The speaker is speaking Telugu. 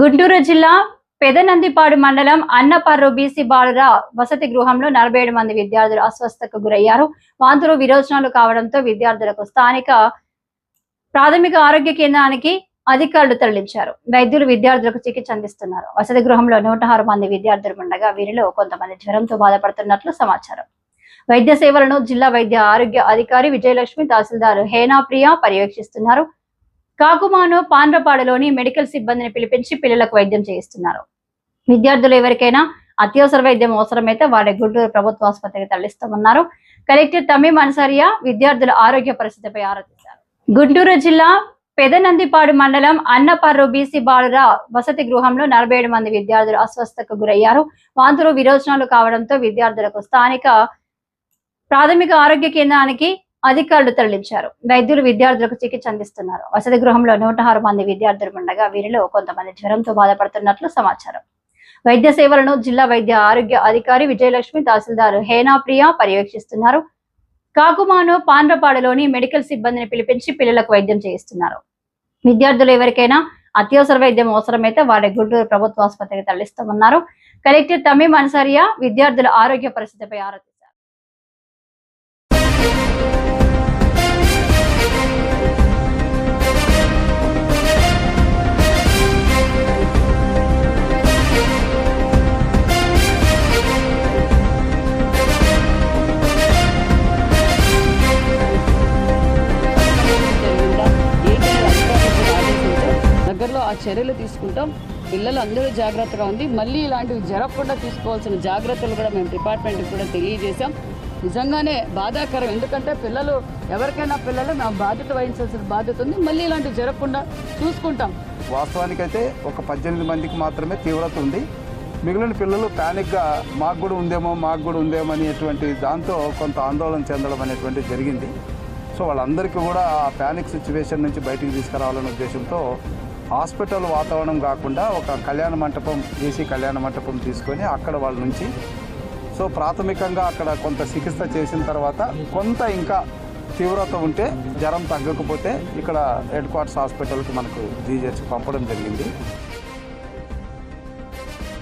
గుంటూరు జిల్లా పెదనందిపాడు మండలం అన్నపర్రు బీసీ బాలుర వసతి గృహంలో నలభై ఏడు మంది విద్యార్థులు అస్వస్థకు గురయ్యారు. వాంతులు విరోచనాలు కావడంతో విద్యార్థులకు స్థానిక ప్రాథమిక ఆరోగ్య కేంద్రానికి అధికారులు తరలించారు. వైద్యులు విద్యార్థులకు చికిత్స అందిస్తున్నారు. వసతి గృహంలో నూట ఆరు మంది విద్యార్థులు ఉండగా వీరిలో కొంతమంది జ్వరంతో బాధపడుతున్నట్లు సమాచారం. వైద్య సేవలను జిల్లా వైద్య ఆరోగ్య అధికారి విజయలక్ష్మి తహసీల్దార్ హేనాప్రియ పర్యవేక్షిస్తున్నారు. కాకుమాను పాండ్రపాడులోని మెడికల్ సిబ్బందిని పిలిపించి పిల్లలకు వైద్యం చేయిస్తున్నారు. విద్యార్థులు ఎవరికైనా అత్యవసర వైద్యం అవసరమైతే వారి గుంటూరు ప్రభుత్వ ఆసుపత్రికి తరలిస్తామన్నారు. కలెక్టర్ తమీం అన్సారియా విద్యార్థుల ఆరోగ్య పరిస్థితిపై ఆరా తీశారు. గుంటూరు జిల్లా పెదనందిపాడు మండలం అన్నపర్రు బీసీ బాలుర వసతి గృహంలో నలభై ఏడు మంది విద్యార్థులు అస్వస్థతకు గురయ్యారు. వాంతులు విరోచనాలు కావడంతో విద్యార్థులకు స్థానిక ప్రాథమిక ఆరోగ్య కేంద్రానికి అధికారులు తరలించారు. వైద్యులు విద్యార్థులకు చికిత్స అందిస్తున్నారు. వసతి గృహంలో నూట ఆరు మంది విద్యార్థులు ఉండగా వీరిలో కొంతమంది జ్వరంతో బాధపడుతున్నట్లు సమాచారం. వైద్య సేవలను జిల్లా వైద్య ఆరోగ్య అధికారి విజయలక్ష్మి తహసీల్దార్ హేనాప్రియ పర్యవేక్షిస్తున్నారు. కాకుమాను పాండ్రపాడులోని మెడికల్ సిబ్బందిని పిలిపించి పిల్లలకు వైద్యం చేయిస్తున్నారు. విద్యార్థులు ఎవరికైనా అత్యవసర వైద్యం అవసరమైతే వారి గుంటూరు ప్రభుత్వ ఆసుపత్రికి తరలిస్తామన్నారు. కలెక్టర్ తమీం అన్సారియా విద్యార్థుల ఆరోగ్య పరిస్థితిపై ఆరా చర్యలు తీసుకుంటాం. పిల్లలు అందరూ జాగ్రత్తగా ఉంది మళ్ళీ ఇలాంటివి జరగకుండా తీసుకోవాల్సిన జాగ్రత్తలు కూడా మేము డిపార్ట్మెంట్కి కూడా తెలియజేశాం. నిజంగానే బాధాకరం. ఎందుకంటే పిల్లలు ఎవరికైనా పిల్లలు మేము బాధ్యత వహించాల్సిన బాధ్యత ఉంది. మళ్ళీ ఇలాంటివి జరగకుండా చూసుకుంటాం. వాస్తవానికైతే ఒక పద్దెనిమిది మందికి మాత్రమే తీవ్రత ఉంది. మిగిలిన పిల్లలు ప్యానిక్గా మాకు కూడా ఉందేమో మాకు కూడా ఉందేమో అనేటువంటి దాంతో కొంత ఆందోళన చెందడం అనేటువంటి జరిగింది. సో వాళ్ళందరికీ కూడా ఆ ప్యానిక్ సిచ్యువేషన్ నుంచి బయటికి తీసుకురావాలనే ఉద్దేశంతో హాస్పిటల్ వాతావరణం కాకుండా ఒక కళ్యాణ మంటపం ఏసీ కళ్యాణ మంటపం తీసుకొని అక్కడ వాళ్ళ నుంచి సో ప్రాథమికంగా అక్కడ కొంత చికిత్స చేసిన తర్వాత కొంత ఇంకా తీవ్రత ఉంటే జ్వరం తగ్గకపోతే ఇక్కడ హెడ్ క్వార్టర్స్ హాస్పిటల్కి మనకు జీజెచ్కి పంపడం జరిగింది.